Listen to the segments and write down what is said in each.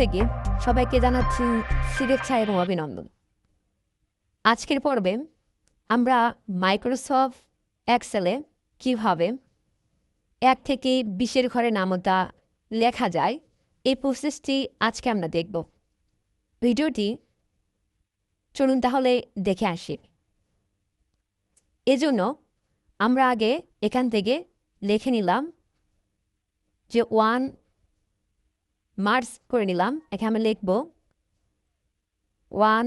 থেকে সবাইকে জানাচ্ছি শুভেচ্ছা এবং অভিনন্দন। আজকের পর্বে আমরা মাইক্রোসফট এক্সেলে কীভাবে এক থেকে বিশের ঘরে নামতা লেখা যায়, এই প্রসেসটি আজকে আমরা দেখব। ভিডিওটি চলুন তাহলে দেখে আসি। এজন্য আমরা আগে এখান থেকে লিখে নিলাম যে ওয়ান মার্কস করে নিলাম এখানে আমরা লিখব ওয়ান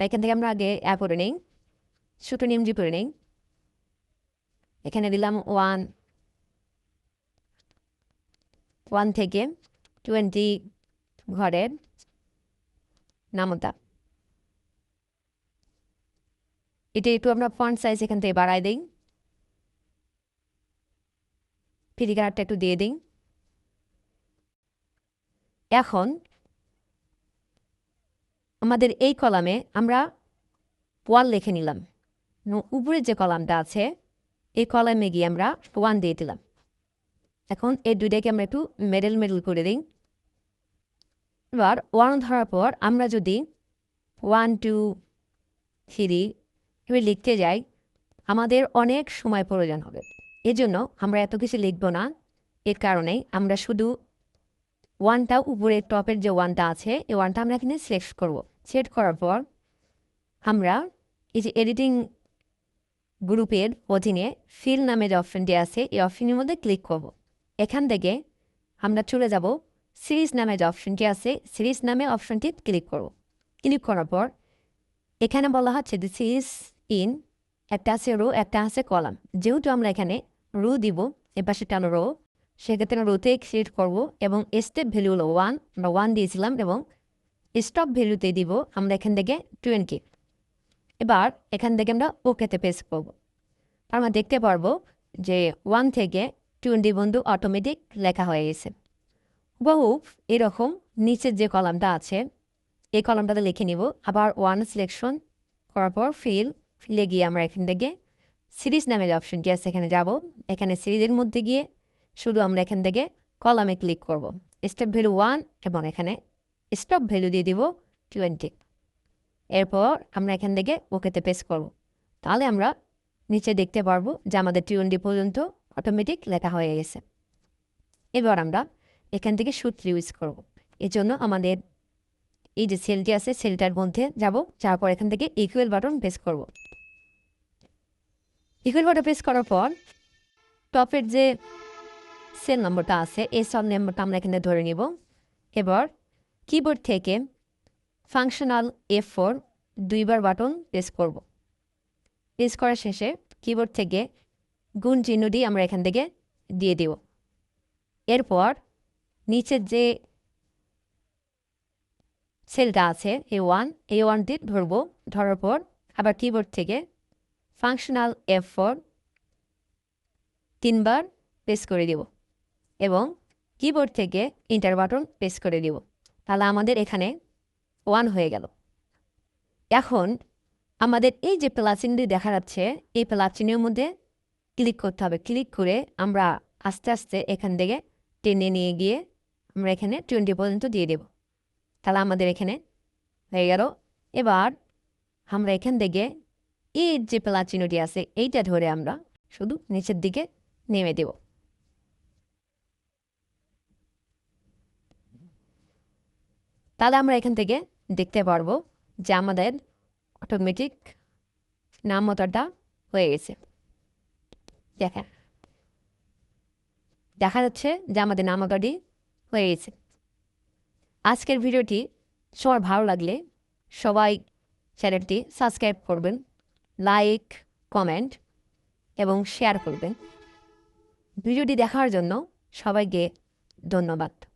এখান থেকে আমরা আগে অ্যাপ করে নিই ছোটো নিয়মজি করে নিই এখানে দিলাম ওয়ান ওয়ান থেকে টোয়েন্টি ঘরের নামতা এটা একটু আমরা ফন্ট সাইজ এখান থেকে বাড়াই দিই ফিরিকারটা একটু দিয়ে দিই এখন আমাদের এই কলামে আমরা ওয়ান লিখে নিলাম। এবং উপরের যে কলামটা আছে, এই কলামে গিয়ে আমরা ওয়ান দিয়ে দিলাম। এখন এই দুইটাকে আমরা একটু মেডেল মেডেল করে দিই। এবার ওয়ান ধরার পর আমরা যদি ওয়ান, টু, থ্রি এবার লিখতে যাই, আমাদের অনেক সময় প্রয়োজন হবে। এজন্য আমরা এত কিছু লিখব না। এর কারণেই আমরা শুধু ওয়ানটা উপরে টপের যে ওয়ানটা আছে, এই ওয়ানটা আমরা এখানে সিলেক্ট করব। সিলেক্ট করার পর আমরা এই যে এডিটিং গ্রুপের অধীনে ফিল নামে যে অপশনটি আছে, এই অপশনের মধ্যে ক্লিক করব। এখান থেকে আমরা চলে যাব সিরিজ নামে যে অপশনটি আছে সিরিজ নামে অপশনটি ক্লিক করব। ক্লিক করার পর এখানে বলা হচ্ছে যে সিরিজ ইন একটা আছে রো একটা আছে কলাম যেহেতু আমরা এখানে রো দিব, এপাশে টানো রো সেক্ষেত্রে আমরা রোতে সিলেক্ট করব এবং স্টেপ ভ্যালু হলো ওয়ান আমরা ওয়ান দিয়েছিলাম এবং স্টপ ভ্যালুতে দিব আমরা এখান থেকে টোয়েন্টি এবার এখান থেকে আমরা ওকেতে পেস করব। আমরা দেখতে পারব যে ওয়ান থেকে টোয়েন্টি বন্ধু অটোমেটিক লেখা হয়ে গেছে। বহু এরকম নিচের যে কলামটা আছে, এই কলামটাতে লিখে নিব। আবার ওয়ান সিলেকশন করার পর ফিল ফিলে গিয়ে আমরা এখান থেকে সিরিজ নামের অপশনটি আছে, এখানে যাব। এখানে সিরিজের মধ্যে গিয়ে শুধু আমরা এখান থেকে কলামে ক্লিক করব। স্টেপ ভ্যালু ওয়ান এবং এখানে স্টপ ভ্যালু দিয়ে দিব টোয়েন্টি এরপর আমরা এখান থেকে ওকেতে পেস করব। তাহলে আমরা নিচে দেখতে পারব যে আমাদের টোয়েন্টি পর্যন্ত অটোমেটিক লেখা হয়ে গেছে। এবার আমরা এখান থেকে সূত্র ইউজ করব। এজন্য আমাদের এই যে সেলটি আছে সেলটার মধ্যে যাব, যাওয়ার পর এখান থেকে ইকুয়াল বাটন প্রেস করব। ইকুয়াল বাটন প্রেস করার পর টপের যে সেল নম্বরটা আছে এই সব নম্বরটা আমরা এখানে ধরে নিব এবার কিবোর্ড থেকে ফাংশনাল এফ ফোর দুইবার বাটন প্রেস করব প্রেস করার শেষে কিবোর্ড থেকে গুণ চিহ্নটি আমরা এখান থেকে দিয়ে দেব এরপর নিচের যে সেলটা আছে এ ওয়ান এ ওয়ান দিয়ে ধরবো ধরার পর আবার কিবোর্ড থেকে ফাংশনাল এফ ফোর তিনবার প্রেস করে দেব এবং কিবোর্ড থেকে ইন্টার বাটন প্রেস করে দিব। তাহলে আমাদের এখানে ওয়ান হয়ে গেল। এখন আমাদের এই যে প্লাচিনটি দেখা যাচ্ছে, এই প্লাচিনের মধ্যে ক্লিক করতে হবে। ক্লিক করে আমরা আস্তে আস্তে এখান থেকে টেনে নিয়ে গিয়ে আমরা এখানে টোয়েন্টি পর্যন্ত দিয়ে দেব। তাহলে আমাদের এখানে হয়ে গেল। এবার আমরা এখান থেকে এই যে প্লাচিনটি আছে, এইটা ধরে আমরা শুধু নিচের দিকে নেমে দেব। তাহলে আমরা এখান থেকে দেখতে পারব যে আমাদের অটোমেটিক নাম নামতাটা হয়ে গেছে। দেখেন। দেখা যাচ্ছে যে আমাদের নামতাটি হয়ে গেছে। আজকের ভিডিওটি সবার ভালো লাগলে সবাই চ্যানেলটি সাবস্ক্রাইব করবেন, লাইক, কমেন্ট এবং শেয়ার করবেন। ভিডিওটি দেখার জন্য সবাইকে ধন্যবাদ।